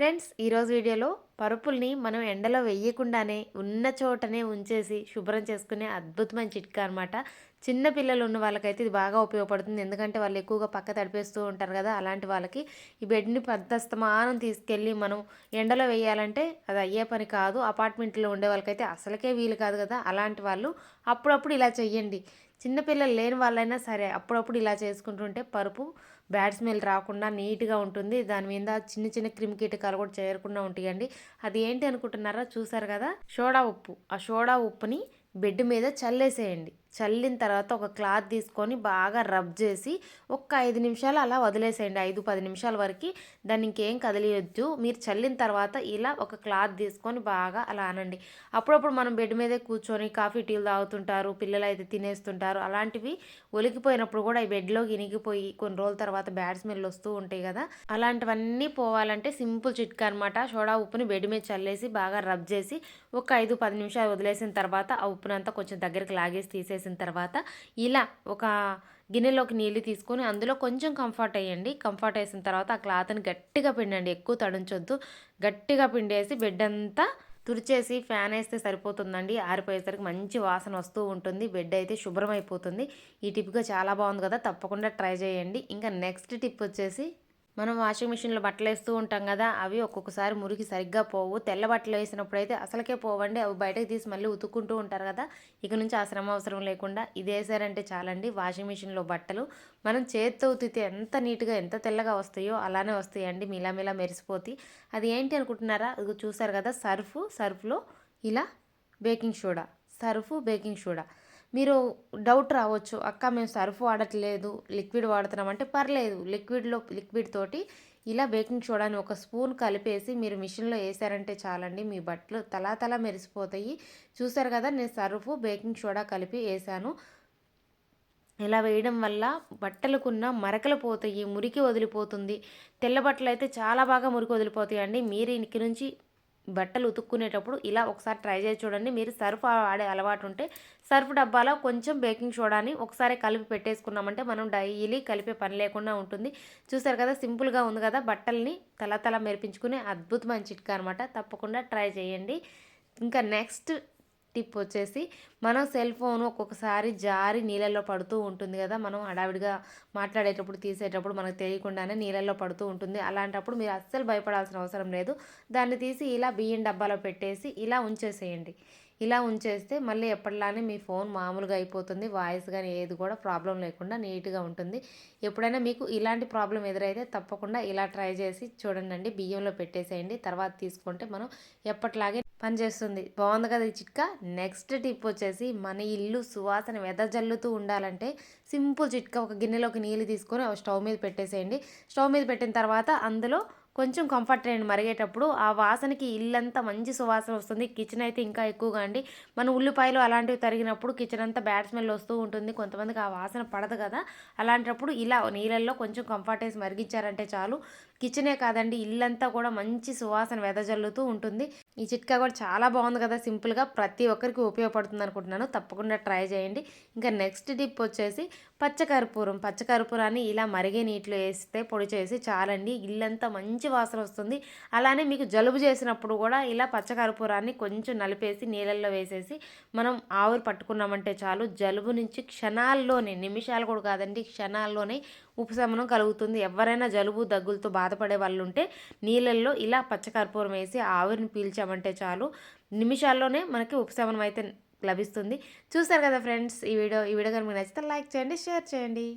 Friends ఈరోజు వీడియోలో పరుపుల్ని మనం ఎండలో వేయకుండానే ఉన్న చోటనే ఉంచేసి శుభ్రం చేసుకునే అద్భుతమైన చిట్కా అనమాట చిన్న పిల్లలు ఉన్న వాళ్ళకైతే ఇది బాగా ఉపయోగపడుతుంది. ఎందుకంటే వాళ్ళు ఎక్కువగా పక్క తడిపేస్తూ ఉంటారు కదా అలాంటి వాళ్ళకి ఈ బెడ్ని పెద్దస్తమానం తీసుకెళ్ళి మనం ఎండలో వేయాలంటే అది అయ్యే పని కాదు. అపార్ట్మెంట్లో ఉండే వాళ్ళకైతే అసలుకే వీలు కాదు కదా. అలాంటి వాళ్ళు అప్పుడప్పుడు ఇలా చెయ్యండి. చిన్నపిల్లలు లేని వాళ్ళైనా సరే అప్పుడప్పుడు ఇలా చేసుకుంటుంటే పరుపు బ్యాడ్ స్మెల్ రాకుండా నీట్గా ఉంటుంది. దాని మీద చిన్న చిన్న క్రిమి కీటకాలు కూడా చేరకుండా ఉంటాయండి. అది ఏంటి అనుకుంటున్నారా? చూసారు కదా? సోడా ఉప్పు. ఆ సోడా ఉప్పుని బెడ్ మీద చల్లేసేయండి. చల్లిన తర్వాత ఒక క్లాత్ తీసుకొని బాగా రబ్ చేసి ఒక్క ఐదు నిమిషాలు అలా వదిలేసేయండి. ఐదు పది నిమిషాల వరకు దాన్ని ఇంకేం కదిలియొద్దు. మీరు చల్లిన తర్వాత ఇలా ఒక క్లాత్ తీసుకొని బాగా అలా అనండి. అప్పుడప్పుడు మనం బెడ్ మీదే కూర్చొని కాఫీ టీలు తాగుతుంటారు పిల్లలు అయితే తినేస్తుంటారు. అలాంటివి ఒలికిపోయినప్పుడు కూడా ఈ బెడ్లోకి ఇనిగిపోయి కొన్ని రోజుల తర్వాత బ్యాడ్ స్మెల్ వస్తూ ఉంటాయి కదా. అలాంటివన్నీ పోవాలంటే సింపుల్ చిట్కా అనమాట సోడా ఉప్పుని బెడ్ మీద చల్లేసి బాగా రబ్ చేసి ఒక ఐదు పది నిమిషాలు వదిలేసిన తర్వాత ఆ ఉప్పునంతా కొంచెం దగ్గరికి లాగేసి తీసేసి చేసిన తర్వాత ఇలా ఒక గిన్నెలోకి నీళ్ళు తీసుకొని అందులో కొంచెం కంఫర్ట్ వేయండి. కంఫర్ట్ వేసిన తర్వాత ఆ క్లాత్ని గట్టిగా పిండండి. ఎక్కువ తడించొద్దు. గట్టిగా పిండేసి బెడ్ అంతా తుడిచేసి ఫ్యాన్ వేస్తే సరిపోతుందండి. ఆరిపోయేసరికి మంచి వాసన వస్తూ ఉంటుంది. బెడ్ అయితే శుభ్రం అయిపోతుంది. ఈ టిప్గా చాలా బాగుంది కదా. తప్పకుండా ట్రై చేయండి. ఇంకా నెక్స్ట్ టిప్ వచ్చేసి మనం వాషింగ్ మిషన్లో బట్టలు వేస్తూ ఉంటాం కదా అవి ఒక్కొక్కసారి మురికి సరిగ్గా పోవు. తెల్ల బట్టలు వేసినప్పుడు అయితే అసలుకే పోవండి. అవి బయటకు తీసి మళ్ళీ ఉతుక్కుంటూ ఉంటారు కదా ఇక నుంచి ఆ శ్రమ అవసరం లేకుండా ఇది వేసారంటే చాలండి. వాషింగ్ మిషన్లో బట్టలు మనం చేతితో ఉతితే ఎంత నీట్గా ఎంత తెల్లగా వస్తాయో అలానే వస్తాయండి. మిలా మీలా మెరిసిపోతాయి. అది ఏంటి అనుకుంటున్నారా? అది చూసారు కదా సర్ఫ్ సర్ఫ్లో ఇలా baking soda Surf baking soda. మీరు డౌట్ రావచ్చు అక్క మేము సర్ఫ్ వాడట్లేదు లిక్విడ్ వాడుతున్నాం. అంటే పర్లేదు లిక్విడ్లో లిక్విడ్ తోటి ఇలా బేకింగ్ సోడాని ఒక స్పూన్ కలిపేసి మీరు మిషన్లో వేసారంటే చాలండి మీ బట్టలు తలా తలా మెరిసిపోతాయి. చూసారు కదా నేను సర్ఫ్ బేకింగ్ సోడా కలిపి వేసాను. ఇలా వేయడం వల్ల బట్టలకున్న మరకలు పోతాయి మురికి వదిలిపోతుంది. తెల్ల బట్టలు అయితే చాలా బాగా మురికి వదిలిపోతాయి అండి మీరు ఇంటి నుంచి బట్టలు ఉతుక్కునేటప్పుడు ఇలా ఒకసారి ట్రై చేసి చూడండి. మీరు సర్ఫ్ ఆడే అలవాటు ఉంటే సర్ఫ్ డబ్బాలో కొంచెం బేకింగ్ సోడాని ఒకసారి కలిపి పెట్టేసుకున్నామంటే మనం డైలీ కలిపే పని లేకుండా ఉంటుంది. చూసారు కదా సింపుల్గా ఉంది కదా బట్టల్ని తల తల మెరిపించుకునే అద్భుతమైన చిట్కా అనమాట తప్పకుండా ట్రై చేయండి. ఇంకా నెక్స్ట్ టిప్ వచ్చేసి మనం సెల్ ఫోన్ ఒక్కొక్కసారి జారి నీళ్ళల్లో పడుతూ ఉంటుంది కదా మనం హడావిడిగా మాట్లాడేటప్పుడు తీసేటప్పుడు మనకు తెలియకుండానే నీళ్ళల్లో పడుతూ ఉంటుంది. అలాంటప్పుడు మీరు అస్సలు భయపడాల్సిన అవసరం లేదు. దాన్ని తీసి ఇలా బియ్యం డబ్బాలో పెట్టేసి ఇలా ఉంచేసేయండి. ఇలా ఉంచేస్తే మళ్ళీ ఎప్పటిలానే మీ ఫోన్ మామూలుగా అయిపోతుంది. వాయిస్ కానీ ఏది కూడా ప్రాబ్లం లేకుండా నీట్గా ఉంటుంది. ఎప్పుడైనా మీకు ఇలాంటి ప్రాబ్లం ఎదురైతే తప్పకుండా ఇలా ట్రై చేసి చూడండి బియ్యంలో పెట్టేసేయండి. తర్వాత తీసుకుంటే మనం ఎప్పటిలాగే పనిచేస్తుంది బాగుంది కదా ఈ చిట్కా? నెక్స్ట్ టిప్ వచ్చేసి మన ఇల్లు సువాసన వెదజల్లుతూ ఉండాలంటే సింపుల్ చిట్కా. ఒక గిన్నెలోకి నీళ్ళు తీసుకొని స్టవ్ మీద పెట్టేసేయండి. స్టవ్ మీద పెట్టిన తర్వాత అందులో కొంచెం కంఫర్ట్ అయ్యండి మరిగేటప్పుడు. ఆ వాసనకి ఇల్లంతా మంచి సువాసన వస్తుంది. కిచెన్ అయితే ఇంకా ఎక్కువగా అండి. మన ఉల్లిపాయలు అలాంటివి తరిగినప్పుడు కిచెన్ అంతా బ్యాడ్ స్మెల్ వస్తూ ఉంటుంది. కొంతమందికి ఆ వాసన పడదు కదా. అలాంటప్పుడు ఇలా నీళ్ళల్లో కొంచెం కంఫర్ట్ వేసి మరిగించారంటే చాలు. కిచెనే కాదండి ఇల్లంతా కూడా మంచి సువాసన వెదజల్లుతూ ఉంటుంది. ఈ చిట్కా కూడా చాలా బాగుంది కదా సింపుల్గా ప్రతి ఒక్కరికి ఉపయోగపడుతుంది అనుకుంటున్నాను. తప్పకుండా ట్రై చేయండి. ఇంకా నెక్స్ట్ టిప్ వచ్చేసి పచ్చకర్పూరం. పచ్చకర్పూరాన్ని ఇలా మరిగే నీటిలో వేస్తే పొడి చేసి చాలండి. ఇల్లంతా మంచి వాసన వస్తుంది. అలానే మీకు జలుబు చేసినప్పుడు కూడా ఇలా పచ్చకర్పూరాన్ని కొంచెం నలిపేసి నీళ్ళల్లో వేసేసి మనం ఆవిరి పట్టుకున్నామంటే చాలు. జలుబు నుంచి క్షణాల్లోనే నిమిషాలు కూడా కాదండి క్షణాల్లోనే ఉపశమనం కలుగుతుంది. ఎవరైనా జలుబు దగ్గులతో బాధపడే వాళ్ళు ఉంటే నీళ్ళల్లో ఇలా పచ్చకర్పూరం వేసి ఆవిరిని పీల్చామంటే చాలు. నిమిషాల్లోనే మనకి ఉపశమనం అయితే లభిస్తుంది. చూస్తారు కదా ఫ్రెండ్స్ ఈ వీడియో ఈ వీడియో కనుక నచ్చితే లైక్ చేయండి షేర్ చేయండి.